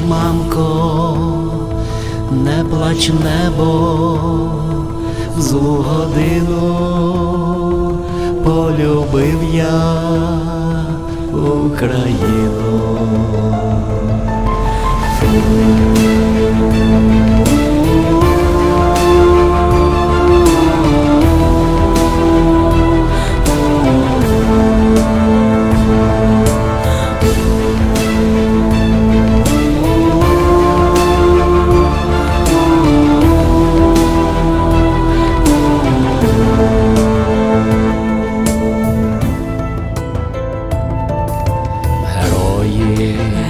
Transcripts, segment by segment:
мамко, не плач небо, в злу годину полюбив я Україну.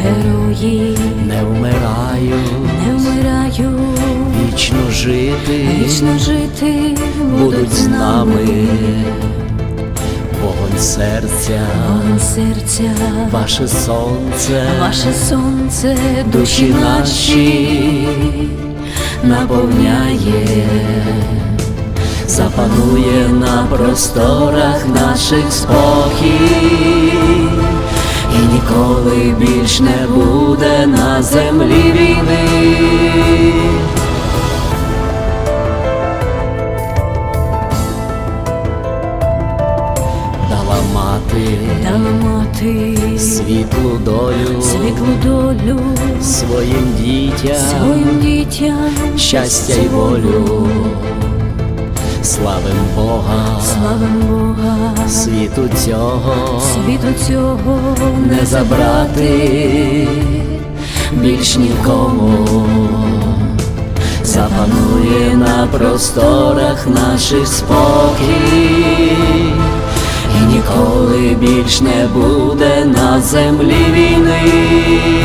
Герої. Не вмирають, не вмираю, вічно жити. Вічно жити будуть з нами. Вогонь серця, Вогонь серця, ваше сонце, ваше сонце, душі наші наповняє, запанує на просторах наших спокій, ніколи більш не буде на землі війни. Дала мати дала мати світлу долю світлу долю своїм дітям, своїм дітям, щастя й волю, славим Бога, славим Бога, світу цього світу цього не забрати більш нікому. Запанує на просторах наших спокій, і ніколи більш не буде на землі війни.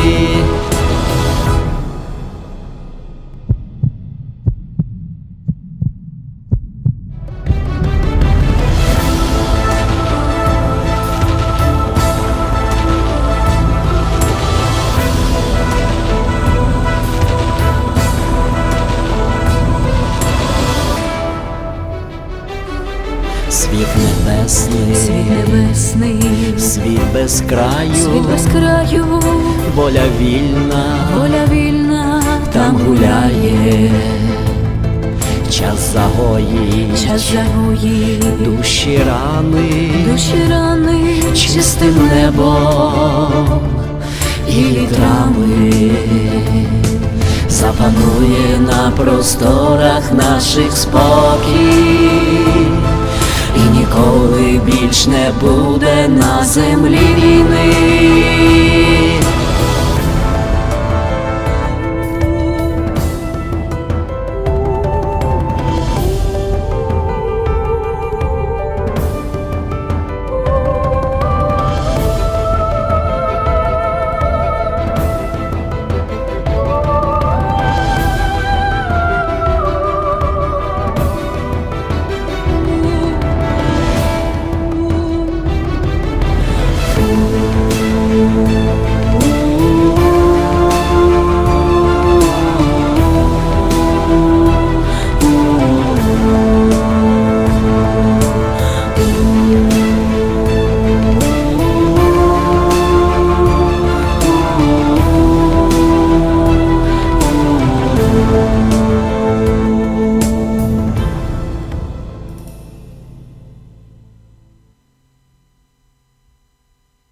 Небесний, світ. Небесний, світ без краю, світ без краю, воля вільна, воля вільна там гуляє, час загоїть, час загоїть, душі рани, душі рани, чистим небом. І вітрами. Запанує на просторах наших спокій, і ніколи більш не буде на землі війни.